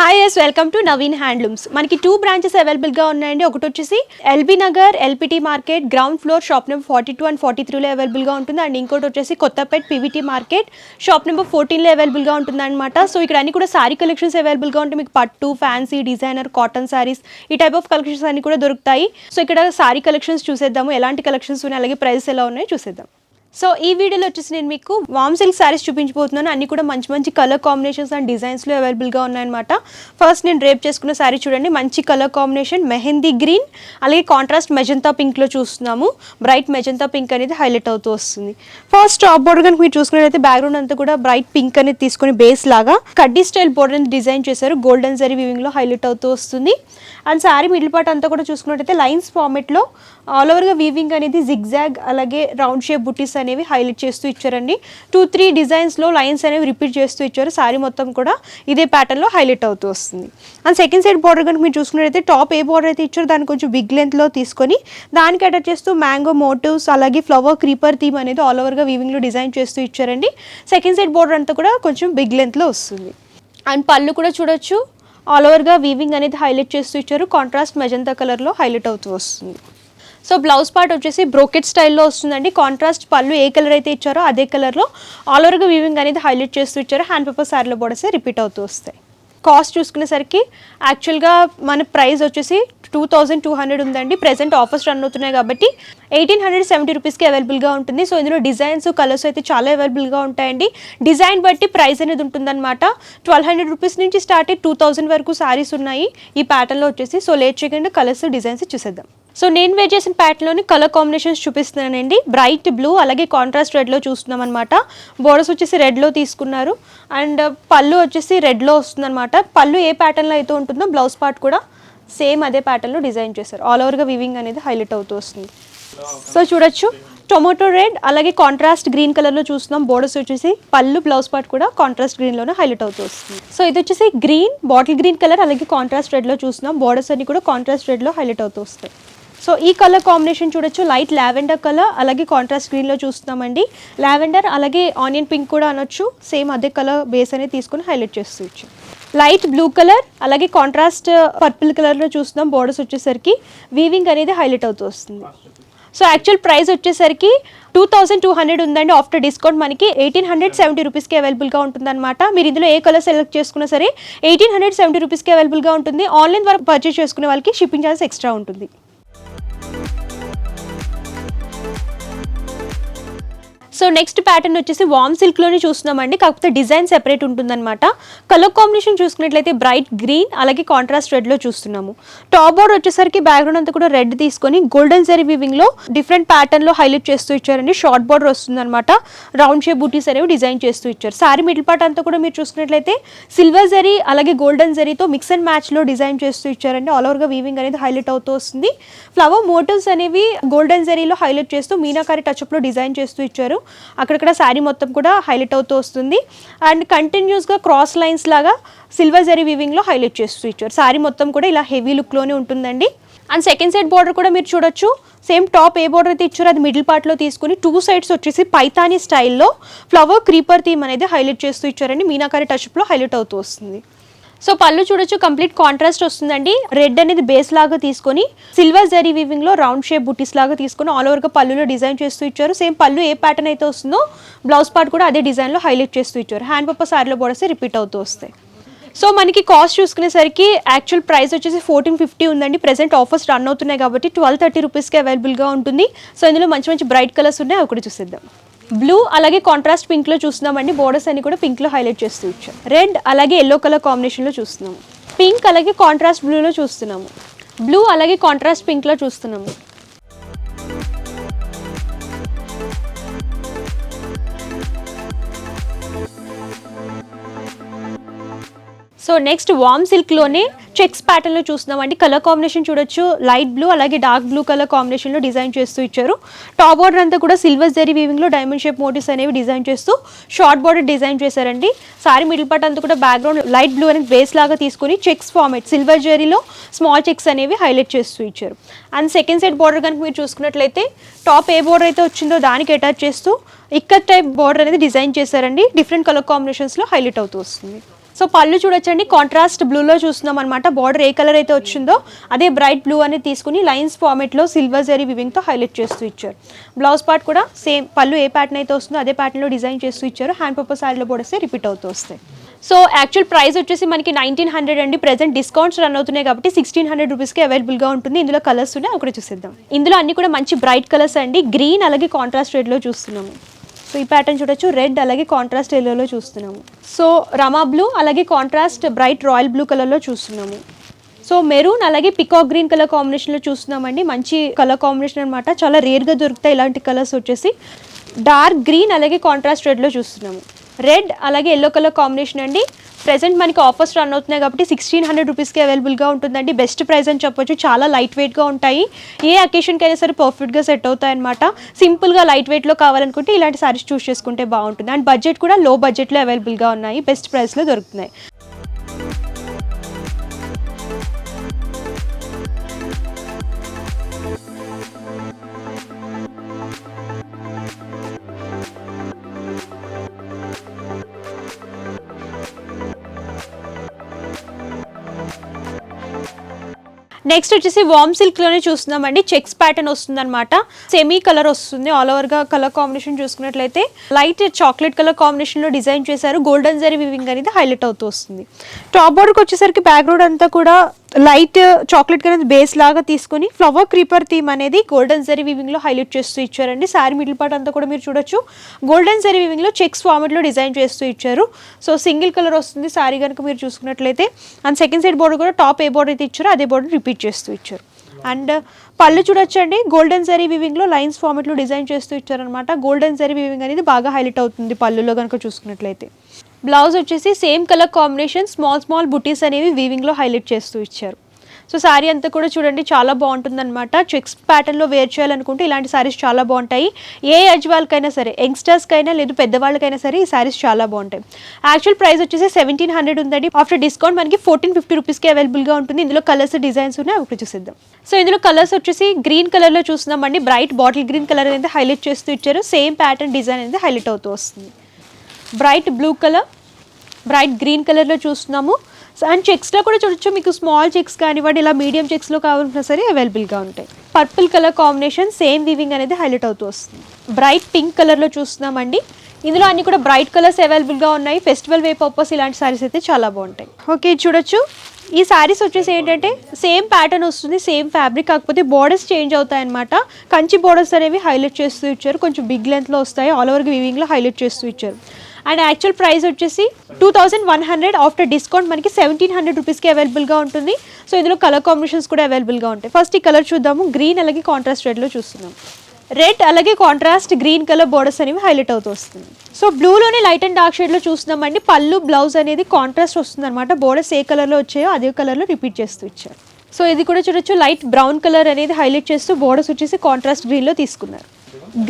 Hi yes welcome to Naveen handlooms మనకి two branches అవైలబుల్గా ఉన్నాయండి. ఒకటి వచ్చేసి LB Nagar LPT market ground floor shop number forty two and forty త్రీలో అవైలబుల్గా ఉంటుంది. అండ్ ఇంకోటి వచ్చేసి Kothapet PVT market shop number ఫోర్టీన్లో అవైలబుల్గా ఉంటుంది అనమాట సో ఇక్కడ అన్ని కూడా సారీ కలెక్షన్స్ అవైలబుల్గా ఉంటాయి. మీకు పట్టు ఫ్యాన్సీ డిజైనర్ కాటన్ సారీస్ ఈ టైప్ ఆఫ్ కలెక్షన్స్ అన్ని కూడా దొరుకుతాయి. సో ఇక్కడ సారీ కలెక్షన్స్ చూసేద్దాము. ఎలాంటి కలెక్షన్స్ ఉన్నాయి? అలాగే ప్రైస్ ఎలా ఉన్నాయో? చూసేద్దాం. సో ఈ వీడియోలో వచ్చేసి నేను మీకు వామ్ సిల్క్ శారీస్ చూపించబోతున్నాను. అన్ని కూడా మంచి మంచి కలర్ కాంబినేషన్స్ అండ్ డిజైన్స్లో అవైలబుల్గా ఉన్నాయన్నమాట. ఫస్ట్ నేను రేప్ చేసుకున్న శారీ చూడండి. మంచి కలర్ కాంబినేషన్ మెహందీ గ్రీన్ అలాగే కాంట్రాస్ట్ మెజంతా పింక్లో చూస్తున్నాము. బ్రైట్ మెజంతా పింక్ అనేది హైలైట్ అవుతూ వస్తుంది. ఫస్ట్ టాప్ బోర్డర్ కనుక మీరు చూసుకున్నట్లయితే బ్యాక్గ్రౌండ్ అంతా కూడా బ్రైట్ పింక్ అనేది తీసుకుని బేస్ లాగా కడ్డీ స్టైల్ బోర్డర్ అనేది డిజైన్ చేశారు. గోల్డెన్ జరీ వివింగ్లో హైలైట్ అవుతూ వస్తుంది. అండ్ శారీ మిడిల్ పార్ట్ అంతా కూడా చూసుకున్నట్టయితే లైన్స్ ఫార్మెట్లో ఆల్ ఓవర్గా వీవింగ్ అనేది జిగ్జాగ్ అలాగే రౌండ్ షేప్ బుట్టీస్ అనేవి హైలైట్ చేస్తూ ఇచ్చారండి. టూ త్రీ డిజైన్స్లో లైన్స్ అనేవి రిపీట్ చేస్తూ ఇచ్చారు. శారీ మొత్తం కూడా ఇదే ప్యాటర్న్లో హైలైట్ అవుతూ వస్తుంది. అండ్ సెకండ్ సైడ్ బార్డర్ కనుక మీరు చూసుకున్నట్టయితే టాప్ ఏ బార్డర్ అయితే ఇచ్చారో దాన్ని కొంచెం బిగ్ లెంత్లో తీసుకొని దానికి అటాచ్ చేస్తూ మ్యాంగో మోటివ్స్ అలాగే ఫ్లవర్ క్రీపర్ థీమ్ అనేది ఆల్ ఓవర్గా వీవింగ్లో డిజైన్ చేస్తూ ఇచ్చారండి. సెకండ్ సైడ్ బార్డర్ అంతా కూడా కొంచెం బిగ్ లెంత్లో వస్తుంది. అండ్ పళ్ళు కూడా చూడొచ్చు. ఆల్ ఓవర్గా వీవింగ్ అనేది హైలైట్ చేస్తూ ఇచ్చారు. కాంట్రాస్ట్ మెజంతా కలర్లో హైలైట్ అవుతూ వస్తుంది. సో బ్లౌజ్ పార్ట్ వచ్చేసి బ్రోకెట్ స్టైల్లో వస్తుందండి. కాంట్రాస్ట్ పళ్ళు ఏ కలర్ అయితే ఇచ్చారో అదే కలర్లో ఆల్ ఓవర్గా వీవింగ్ అనేది హైలైట్ చేస్తూ ఇచ్చారు. హ్యాండ్ పేపర్ శారీలో బోర్డర్స్ రిపీట్ అవుతూ వస్తాయి. కాస్ట్ చూసుకునేసరికి యాక్చువల్గా మన ప్రైస్ వచ్చేసి టూ థౌజండ్ టూ హండ్రెడ్ ఉందండి. ప్రెసెంట్ ఆఫర్స్ రన్ అవుతున్నాయి కాబట్టి ఎయిటీన్ హండ్రెడ్ సెవెంటీ రూపీస్కి అవైలబుల్గా ఉంటుంది. సో ఇందులో డిజైన్స్ కలర్స్ అయితే చాలా అవైలబుల్గా ఉంటాయండి. డిజైన్ బట్టి ప్రైస్ అనేది ఉంటుందన్నమాట. ట్వెల్వ్ హండ్రెడ్ రూపీస్ నుంచి స్టార్ట్ అయ్యి టూ థౌసండ్ వరకు సారీస్ ఉన్నాయి ఈ ప్యాటర్న్లో వచ్చేసి. సో లేట్ చేయకుండా కలర్స్ డిజైన్స్ చూసేద్దాం. సో నేను వేర్ చేసిన ప్యాటర్న్లోని కలర్ కాంబినేషన్స్ చూపిస్తున్నానండి. బ్రైట్ బ్లూ అలాగే కాంట్రాస్ట్ రెడ్లో చూస్తున్నాం అనమాట బోర్డర్స్ వచ్చేసి రెడ్లో తీసుకున్నారు. అండ్ uh, పళ్ళు వచ్చేసి రెడ్లో వస్తుందన్నమాట. పళ్ళు ఏ ప్యాటర్న్లో అయితే ఉంటుందో బ్లౌజ్ పార్ట్ కూడా సేమ్ అదే ప్యాటర్న్లో డిజైన్ చేశారు. ఆల్ ఓవర్గా వివింగ్ అనేది హైలైట్ అవుతూ వస్తుంది. సో చూడొచ్చు. టొమాటో రెడ్ అలాగే కాంట్రాస్ట్ గ్రీన్ కలర్లో చూస్తున్నాం. బోర్డర్స్ వచ్చేసి పళ్ళు బ్లౌజ్ పార్ట్ కూడా కాంట్రాస్ట్ గ్రీన్లోనే హైలైట్ అవుతూ వస్తుంది. సో ఇది వచ్చేసి గ్రీన్ బాటిల్ గ్రీన్ కలర్ అలాగే కాంట్రాస్ట్ రెడ్లో చూస్తున్నాం. బోర్డర్స్ అన్ని కూడా కాంట్రాస్ట్ రెడ్లో హైలైట్ అవుతూ వస్తాయి. సో ఈ కలర్ కాంబినేషన్ చూడొచ్చు. లైట్ లావెండర్ కలర్ అలాగే కాంట్రాస్ట్ గ్రీన్లో చూస్తున్నామండి. లావెండర్ అలాగే ఆనియన్ పింక్ కూడా అనొచ్చు. సేమ్ అదే కలర్ బేస్ అనేది తీసుకొని హైలైట్ చేసుకోవచ్చు లైట్ బ్లూ కలర్ అలాగే కాంట్రాస్ట్ పర్పుల్ కలర్లో చూస్తున్నాం. బోర్డర్స్ వచ్చేసరికి వీవింగ్ అనేది హైలైట్ అవుతూ వస్తుంది. సో యాక్చువల్ ప్రైస్ వచ్చేసరికి టూ థౌసండ్ టూ హండ్రెడ్ ఉందండి. ఆఫ్టర్ డిస్కౌంట్ మనకి ఎయిటీన్ హండ్రెడ్ సెవెంటీ రూపీస్కి అవైలబుల్గా ఉంటుందన్నమాట. మీరు ఇందులో ఏ కలర్ సెలెక్ట్ చేసుకున్నా సరే ఎయిటీన్ హండ్రెడ్ సెవెంటీ రూపీస్కి అవైలబుల్గా ఉంటుంది. ఆన్లైన్ ద్వారా పర్చేస్ చేసుకునే వాళ్ళకి షిప్పింగ్ ఛార్జెస్ ఎక్స్ట్రా ఉంటుంది. సో నెక్స్ట్ ప్యాటర్న్ వచ్చేసి వామ్ సిల్క్లోనే చూస్తున్నామండి. కాకపోతే డిజైన్ సెపరేట్ ఉంటుందన్నమాట. కలర్ కాంబినేషన్ చూసుకున్నట్లయితే బ్రైట్ గ్రీన్ అలాగే కాంట్రాస్ట్ రెడ్లో చూస్తున్నాము. టాప్ బోర్డ్ వచ్చేసరికి బ్యాక్గ్రౌండ్ అంతా కూడా రెడ్ తీసుకొని గోల్డెన్ జరీ వివింగ్లో డిఫరెంట్ ప్యాటర్న్లో హైలైట్ చేస్తూ ఇచ్చారండి. షార్ట్ బోర్డర్ వస్తుందన్నమాట. రౌండ్ షేప్ బూటీస్ అనేవి డిజైన్ చేస్తూ ఇచ్చారు. సారీ మిడిల్ పార్ట్ అంతా కూడా మీరు చూసుకున్నట్లయితే సిల్వర్ జరీ అలాగే గోల్డెన్ జరీతో మిక్స్ అండ్ మ్యాచ్లో డిజైన్ చేస్తూ ఇచ్చారండి. ఆల్ ఓవర్గా వీవింగ్ అనేది హైలైట్ అవుతూ వస్తుంది. ఫ్లవర్ మోటివ్స్ అనేవి గోల్డెన్ జరీలో హైలైట్ చేస్తూ మీనాకారి టచ్అప్లో డిజైన్ చేస్తూ ఇచ్చారు. అక్కడక్కడ శారీ మొత్తం కూడా హైలైట్ అవుతూ వస్తుంది. అండ్ కంటిన్యూస్గా క్రాస్ లైన్స్ లాగా సిల్వర్ జరీ వీవింగ్లో హైలైట్ చేస్తూ ఇచ్చారు. శారీ మొత్తం కూడా ఇలా హెవీ లుక్లోనే ఉంటుందండి. అండ్ సెకండ్ సైడ్ బార్డర్ కూడా మీరు చూడొచ్చు. సేమ్ టాప్ ఏ బార్డర్ అయితే ఇచ్చారో అది మిడిల్ పార్ట్లో తీసుకుని టూ సైడ్స్ వచ్చేసి పైతానీ స్టైల్లో ఫ్లవర్ క్రీపర్ థీమ్ అనేది హైలైట్ చేస్తూ ఇచ్చారండి. మీనాకారి టచ్అప్లో హైలైట్ అవుతూ వస్తుంది. సో పళ్ళు చూడొచ్చు కంప్లీట్ కాంట్రాస్ట్ వస్తుందండి. రెడ్ అనేది బేస్ లాగా తీసుకొని సిల్వర్ జరీ వీవింగ్లో రౌండ్ షేప్ బుటీస్ లాగా తీసుకొని ఆల్ ఓవర్గా పళ్ళులో డిజైన్ చేస్తూ ఇచ్చారు. సేమ్ పళ్ళు ఏ ప్యాటర్న్ అయితే వస్తుందో బ్లౌజ్ పార్ట్ కూడా అదే డిజైన్లో హైలైట్ చేస్తూ ఇచ్చారు. హ్యాండ్ పప్ప సారీలో బోడస్తే రిపీట్ అవుతూ వస్తాయి. సో మనకి కాస్ట్ చూసుకునేసరికి యాక్చువల్ ప్రైస్ వచ్చేసి ఫోర్టీన్ ఫిఫ్టీ ఉందండి. ప్రెసెంట్ ఆఫర్స్ రన్ అవుతున్నాయి కాబట్టి ట్వెల్వ్ థర్టీ రూపీస్కి అవైలబుల్గా ఉంటుంది. సో ఇందులో మంచి మంచి బ్రైట్ కలర్స్ ఉన్నాయి అవి కూడా చూసేద్దాం. బ్లూ అలాగే కాంట్రాస్ట్ పింక్లో చూస్తున్నామండి. బోర్డర్స్ అన్ని కూడా పింక్లో హైలైట్ చేస్తూ ఇచ్చాం రెడ్ అలాగే ఎల్లో కలర్ కాంబినేషన్లో చూస్తున్నాము. పింక్ అలాగే కాంట్రాస్ట్ బ్లూలో చూస్తున్నాము. బ్లూ అలాగే కాంట్రాస్ట్ పింక్లో చూస్తున్నాము. సో నెక్స్ట్ వామ్ సిల్క్లోనే చెక్స్ ప్యాటర్న్లో చూస్తున్నామండి. కలర్ కాంబినేషన్ చూడొచ్చు. లైట్ బ్లూ అలాగే డార్క్ బ్లూ కలర్ కాంబినేషన్లో డిజైన్ చేస్తూ ఇచ్చారు. టాప్ బార్డర్ అంతా కూడా సిల్వర్ జరీ వీవింగ్లో డైమండ్ షేప్ మోటివ్స్ అనేవి డిజైన్ చేస్తూ షార్ట్ బార్డర్ డిజైన్ చేశారండి. సారీ మిడిల్ పార్ట్ అంతా కూడా బ్యాక్గ్రౌండ్ లైట్ బ్లూ అనేది బేస్ లాగా తీసుకొని చెక్స్ ఫార్మేట్ సిల్వర్ జరీలో స్మాల్ చెక్స్ అనేవి హైలైట్ చేస్తూ ఇచ్చారు. అండ్ సెకండ్ సైడ్ బార్డర్ కనుక మీరు చూసుకున్నట్లయితే టాప్ ఏ బార్డర్ అయితే వచ్చిందో దానికి అటాచ్ చేస్తూ ఇక్కడ టైప్ బార్డర్ అనేది డిజైన్ చేశారండి. డిఫరెంట్ కలర్ కాంబినేషన్స్లో హైలైట్ అవుతూ వస్తుంది. సో పళ్ళు చూడొచ్చండి. కాంట్రాస్ట్ బ్లూలో చూస్తున్నాం అనమాట బార్డర్ ఏ కలర్ అయితే వచ్చిందో అదే బ్రైట్ బ్లూ అనేది తీసుకుని లైన్స్ ఫార్మేట్లో సిల్వర్ జరీ వివింగ్తో హైలైట్ చేస్తూ ఇచ్చారు. బ్లౌజ్ పార్ట్ కూడా సేమ్ పళ్ళు ఏ ప్యాటర్న్ అయితే వస్తుందో అదే ప్యాటర్న్లో డిజైన్ చేస్తూ ఇచ్చారు. హ్యాండ్ పర్పస్ శారీలో కూడా వస్తే రిపీట్ అవుతూ వస్తాయి. సో యాక్చువల్ ప్రైస్ వచ్చేసి మనకి నైన్టీన్ హండ్రెడ్ అండి. ప్రెసెంట్ డిస్కౌంట్స్ రన్ అవుతున్నాయి కాబట్టి సిక్స్టీన్ హండ్రెడ్ రూపీస్కి అవైలబుల్గా ఉంటుంది. ఇందులో కలర్స్ ఉన్నాయి ఒకటి చూసేద్దాం. ఇందులో అన్ని కూడా మంచి బ్రైట్ కలర్స్ అండి. గ్రీన్ అలాగే కాంట్రాస్ట్ రెడ్లో చూస్తున్నాము. సో ఈ ప్యాటర్న్ చూడొచ్చు. రెడ్ అలాగే కాంట్రాస్ట్ ఎల్లోలో చూస్తున్నాము. సో రమా బ్లూ అలాగే కాంట్రాస్ట్ బ్రైట్ రాయల్ బ్లూ కలర్లో చూస్తున్నాము. సో మెరూన్ అలాగే పికాక్ గ్రీన్ కలర్ కాంబినేషన్లో చూస్తున్నామండి. మంచి కలర్ కాంబినేషన్ అనమాట చాలా రేర్గా దొరుకుతాయి ఇలాంటి కలర్స్ వచ్చేసి. డార్క్ గ్రీన్ అలాగే కాంట్రాస్ట్ రెడ్లో చూస్తున్నాము. రెడ్ అలాగే ఎల్లో కలర్ కాంబినేషన్ అండి. ప్రెసెంట్ మనకి ఆఫర్స్ రన్ అవుతున్నాయి కాబట్టి సిక్స్టీన్ హండ్రెడ్ రూపీస్కి అవైలబుల్గా ఉంటుందండి. బెస్ట్ ప్రైస్ అని చెప్పొచ్చు. చాలా లైట్ వెయిట్గా ఉంటాయి. ఏ అకేషన్కి అయినా సరే పర్ఫెక్ట్గా సెట్ అవుతాయి అనమాట సింపుల్గా లైట్ వెయిట్లో కావాలనుకుంటే ఇలాంటి సారీస్ చూస్ చేసుకుంటే బాగుంటుంది. అండ్ బడ్జెట్ కూడా లో బడ్జెట్లో అవైలబుల్గా ఉన్నాయి. బెస్ట్ ప్రైస్లో దొరుకుతున్నాయి. నెక్స్ట్ వచ్చేసి వామ్ సిల్క్లోనే చూస్తున్నామండి. చెక్స్ ప్యాటర్న్ వస్తుంది అనమాట సెమీ కలర్ వస్తుంది. ఆల్ ఓవర్గా కలర్ కాంబినేషన్ చూసుకున్నట్లయితే లైట్ చాక్లెట్ కలర్ కాంబినేషన్లో డిజైన్ చేశారు. గోల్డెన్ జరీ వివింగ్ అనేది హైలైట్ అవుతూ వస్తుంది. టాప్ బోర్డర్కి వచ్చేసరికి బ్యాక్గ్రౌండ్ అంతా కూడా లైట్ చాక్లెట్ కలర్ బేస్ లాగా తీసుకుని ఫ్లవర్ క్రీపర్ థీమ్ అనేది గోల్డెన్ జరీ వివింగ్లో హైలైట్ చేస్తూ ఇచ్చారండి. శారీ మిడిల్ పార్ట్ అంతా కూడా మీరు చూడొచ్చు. గోల్డెన్ జరీ వివింగ్లో చెక్స్ ఫార్మెట్లో డిజైన్ చేస్తూ ఇచ్చారు. సో సింగిల్ కలర్ వస్తుంది. శారీ కనుక మీరు చూసుకున్నట్లయితే. అండ్ సెకండ్ సైడ్ బోర్డర్ కూడా టాప్ ఏ బోర్డర్ అయితే ఇచ్చారో అదే బోర్డర్ రిపీట్ చేస్తూ ఇచ్చారు. అండ్ పళ్ళు చూడొచ్చండి. గోల్డెన్ జరీ వివింగ్లో లైన్స్ ఫార్మెట్లో డిజైన్ చేస్తూ ఇచ్చారనమాట గోల్డెన్ జరీ వివింగ్ అనేది బాగా హైలైట్ అవుతుంది పళ్ళులో కనుక చూసుకున్నట్లయితే. బ్లౌజ్ వచ్చేసి same colour combination small small butis అనేవి వీవింగ్లో హైలైట్ చేస్తూ ఇచ్చారు. సో శారీ అంతా కూడా చూడండి చాలా బాగుంటుందన్నమాట. చెక్స్ ప్యాటర్న్లో వేర్ చేయాలనుకుంటే ఇలాంటి శారీస్ చాలా బాగుంటాయి. ఏ ఏజ్ వాళ్ళకైనా సరే యంగ్స్టర్స్కైనా లేదు పెద్దవాళ్ళకైనా సరే ఈ శారీస్ చాలా బాగుంటాయి. యాక్చువల్ ప్రైస్ వచ్చేసి సెవెంటీన్ హండ్రెడ్ ఉందండి. ఆఫ్టర్ డిస్కౌంట్ మనకి ఫోర్టీన్ ఫిఫ్టీ రూపీస్కి అవైలబుల్గా ఉంటుంది. ఇందులో కలర్స్ డిజైన్స్ ఉన్నాయి. ఒకటి చూసిద్దాం. సో ఇందులో కలర్స్ వచ్చేసి గ్రీన్ కలర్లో చూస్తున్నామండి. బ్రైట్ బాటిల్ గ్రీన్ కలర్ అనేది హైలైట్ చేస్తూ ఇచ్చారు. సేమ్ ప్యాటర్న్ డిజైన్ అనేది హైలైట్ అవుతూ వస్తుంది. Bright blue colour bright green కలర్లో చూస్తున్నాము. అండ్ చెక్స్లో కూడా చూడొచ్చు. మీకు స్మాల్ చెక్స్ కానివ్వండి ఇలా మీడియం చెక్స్లో కావాలన్నా సరే అవైలబుల్గా ఉంటాయి. Purple colour combination same weaving అనేది హైలైట్ అవుతూ వస్తుంది. బ్రైట్ పింక్ కలర్లో చూస్తున్నామండి. ఇందులో అన్ని కూడా బ్రైట్ కలర్స్ అవైలబుల్గా ఉన్నాయి. ఫెస్టివల్ వే పర్పస్ ఇలాంటి సారీస్ అయితే చాలా బాగుంటాయి. ఓకే చూడొచ్చు. ఈ శారీస్ వచ్చేసి ఏంటంటే సేమ్ ప్యాటర్న్ వస్తుంది సేమ్ ఫ్యాబ్రిక్ కాకపోతే బోర్డర్స్ చేంజ్ అవుతాయి అనమాట కంచి బోర్డర్స్ అనేవి హైలైట్ చేస్తూ ఇచ్చారు. కొంచెం బిగ్ లెంత్లో వస్తాయి. ఆల్ ఓవర్ వీవింగ్లో హైలైట్ చేస్తూ ఇచ్చారు. అండ్ యాక్చువల్ ప్రైస్ వచ్చేసి two thousand one hundred after discount మనకి సెవెంటీన్ హండ్రెడ్ రూపీస్కి అవైలబుల్గా ఉంటుంది. సో ఇందులో కలర్ కాంబినేషన్స్ కూడా అవైలబుల్గా ఉంటాయి. ఫస్ట్ ఈ కలర్ చూద్దాము. గ్రీన్ అలాగే కాంట్రాస్ట్ రెడ్లో చూస్తున్నాం. రెడ్ అలాగే కాంట్రాస్ట్ గ్రీన్ కలర్ బోర్డర్స్ అనేవి హైలైట్ అవుతూ వస్తుంది. సో బ్లూలోనే లైట్ అండ్ డార్క్ షేడ్లో చూస్తున్నామండి. పళ్ళు బ్లౌజ్ అనేది కాంట్రాస్ట్ వస్తుంది అనమాట బోర్డర్స్ ఏ కలర్లో వచ్చాయో అదే కలర్లో రిపీట్ చేస్తూ ఇచ్చారు. సో ఇది కూడా చూడొచ్చు. లైట్ బ్రౌన్ కలర్ అనేది హైలైట్ చేస్తూ బోర్డర్స్ వచ్చేసి కాంట్రాస్ట్ గ్రీన్లో తీసుకున్నారు.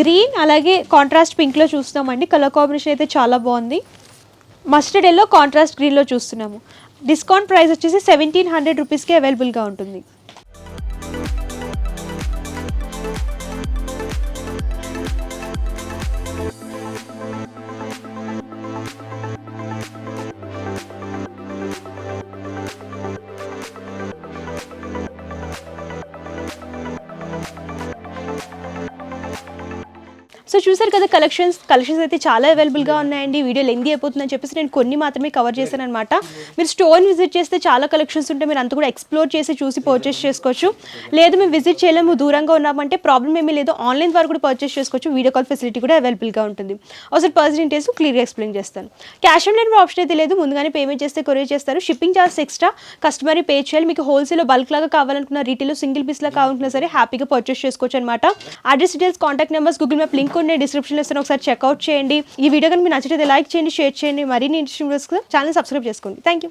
గ్రీన్ అలాగే కాంట్రాస్ట్ పింక్లో చూస్తున్నామండి. కలర్ కాంబినేషన్ అయితే చాలా బాగుంది. మస్టర్డ్ ఎల్లో కాంట్రాస్ట్ గ్రీన్లో చూస్తున్నాము. డిస్కౌంట్ ప్రైస్ వచ్చేసి సెవెంటీన్ హండ్రెడ్ రూపీస్కి అవైలబుల్గా ఉంటుంది. సో చూసారు కదా కలెక్షన్స్ కలెక్షన్స్ అయితే చాలా అవైలబుల్గా ఉన్నాయండి. వీడియో లెంది అయిపోతుందని చెప్పేసి నేను కొన్ని మాత్రమే కవర్ చేశాను అనమాట మీరు స్టోర్ విజిట్ చేస్తే చాలా కలెక్షన్స్ ఉంటే మీరు అంత కూడా ఎక్స్ప్లోర్ చేసి చూసి పర్చేస్ చేసుకోవచ్చు. లేదు మేము విజిట్ చేయలేము దూరంగా ఉన్నామంటే ప్రాబ్లం ఏమీ లేదు. ఆన్లైన్ ద్వారా కూడా పర్చేస్ చేసుకోవచ్చు. వీడియో కాల్ ఫెసిలిటీ కూడా అవైలబుల్గా ఉంటుంది. ఒకసారి పర్సన్ డీటెయిల్స్ క్లియర్గా ఎక్స్ప్లెయిన్ చేస్తాను. క్యాష్ ఆన్ డెలివరీ ఆప్షన్ అయితే లేదు. ముందుగానే పేమెంట్ చేస్తే కొరియర్ చేస్తారు. Shipping charge extra customer pay చేయాలి. మీకు హోల్సేల్ బల్క్ లాగా కావాలనుకున్న రీటైల్ సింగిల్ పీస్ లాగా కావాలనుకున్నా సరే హ్యాపీగా పర్చేస్ చేసుకోవచ్చు అనమాట address details contact numbers Google map link నేను డిస్క్రిప్షన్లో ఇస్తాను. ఒకసారి చెక్అవుట్ చేయండి. ఈ వీడియో కనుక మీకు నచ్చితే లైక్ చేయండి షేర్ చేయండి. మరిన్ని ఇంట్రెస్టింగ్ ఛానల్ సబ్స్క్రైబ్ చేసుకోండి. Thank you